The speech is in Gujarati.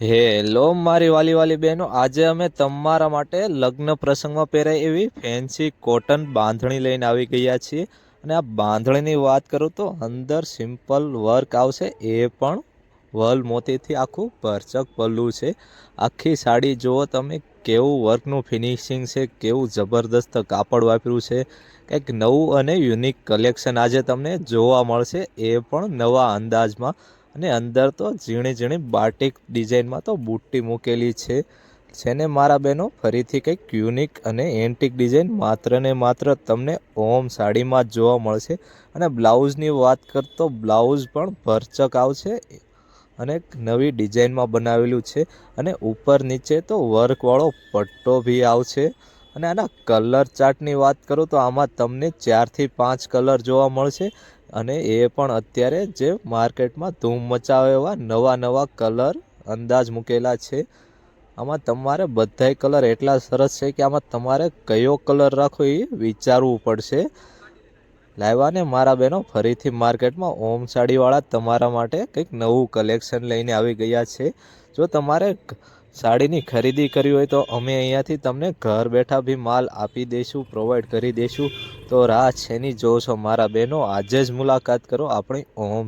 હેલો મારી વાલી વાલી બહેનો, આજે અમે તમારા માટે લગ્ન પ્રસંગમાં પહેરાય એવી ફેન્સી કોટન બાંધણી લઈને આવી ગયા છીએ. અને આ બાંધણીની વાત કરું તો અંદર સિમ્પલ વર્ક આવશે, એ પણ વલ મોતીથી આખું ભરચક પલ્લું છે. આખી સાડી જુઓ તમે, કેવું વર્કનું ફિનિશિંગ છે, કેવું જબરદસ્ત કાપડ વાપર્યું છે. કંઈક નવું અને યુનિક કલેક્શન આજે તમને જોવા મળશે, એ પણ નવા અંદાજમાં. અને અંદર તો ઝીણી ઝીણી બાટિક ડિઝાઇનમાં તો બુટ્ટી મૂકેલી છે. જેને મારા બહેનો, ફરીથી કંઈક યુનિક અને એન્ટિક ડિઝાઇન માત્ર ને માત્ર તમને ઓમ સાડીમાં જ જોવા મળશે. અને બ્લાઉઝની વાત કરતો બ્લાઉઝ પણ ભરચક આવશે અને નવી ડિઝાઇનમાં બનાવેલું છે. અને ઉપર નીચે તો વર્કવાળો પટ્ટો બી આવશે. અને આના કલર ચાર્ટની વાત કરું તો આમાં તમને ચારથી પાંચ કલર જોવા મળશે. અને એ પણ અત્યારે જે માર્કેટમાં ધૂમ મચાવે એવા નવા નવા કલર અંદાજ મૂકેલા છે. આમાં તમારે બધાય કલર એટલા સરસ છે કે આમાં તમારે કયો કલર રાખવો એ વિચારવું પડશે. લાવ્યા ને મારા બહેનો, ફરીથી માર્કેટમાં ઓમ સાડીવાળા તમારા માટે કંઈક નવું કલેક્શન લઈને આવી ગયા છે. જો તમારે સાડીની ખરીદી કરવી હોય તો અમે અહીંયાથી તમને ઘર બેઠા બી માલ આપી દઈશું પ્રોવાઈડ કરી દઈશું તો રાહ છેની જોશો મારા બહેનો. આજે જ મુલાકાત કરો આપણી ઓમ